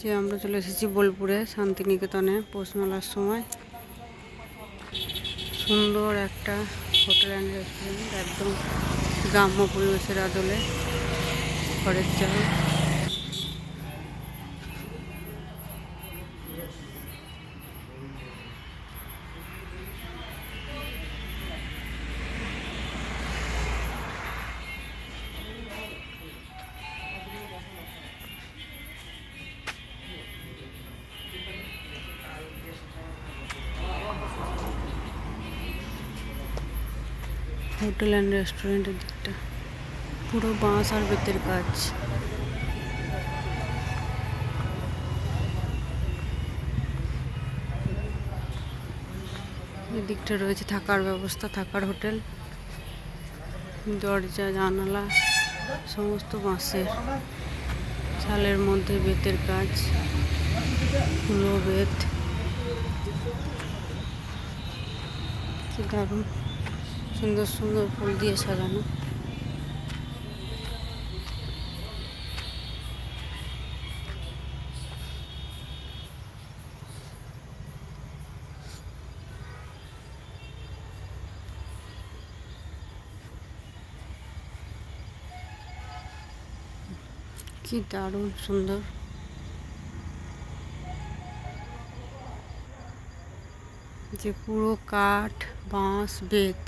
যে আমরা চলে এসেছি বোলপুরে, শান্তিনিকেতনে, পৌষ মেলার সময়। সুন্দর একটা হোটেল অ্যান্ড রেস্টুরেন্ট, একদম গ্রাম্য পরিবেশের আদলে, ঘরের চাল। হোটেল অ্যান্ড রেস্টুরেন্টের দিকটা। পুরো বাঁশ আর বেতের কাজ। এদিকটা রয়েছে থাকার ব্যবস্থা, থাকার হোটেল, দরজা, জানালা, সমস্ত বাঁশের। চালের মধ্যে বেতের কাজ পুরো বেত। দারুণ। সুন্দর সুন্দর ফুল দিয়ে সাজানো। কি দারুণ সুন্দর। যে পুরো কাঠ বাঁশ বেত।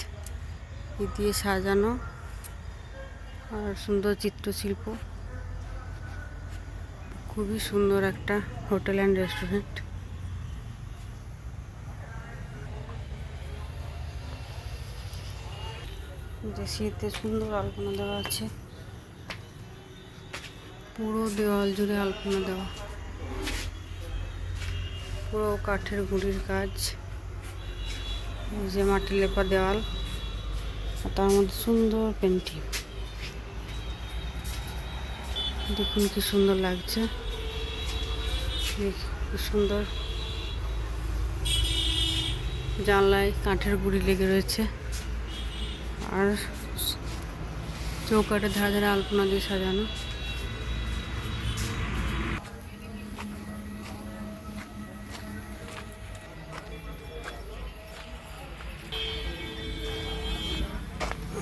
এ দিয়ে সাজানো আর সুন্দর চিত্রশিল্প। খুবই সুন্দর একটা হোটেল অ্যান্ড রেস্টুরেন্ট। যে শীতে সুন্দর আলপনা দেওয়া আছে। পুরো দেওয়াল জুড়ে আলপনা দেওয়া। পুরো কাঠের গুঁড়ির কাজ। যে মাটি লেপা দেওয়াল। তার মধ্যে সুন্দর পেন্টিং। দেখুন কি সুন্দর লাগছে। কি সুন্দর। জানলায় কাঠের গুড়ি লেগে রয়েছে। আর চৌকাটা ধারে ধারে আলপনা দিয়ে সাজানো।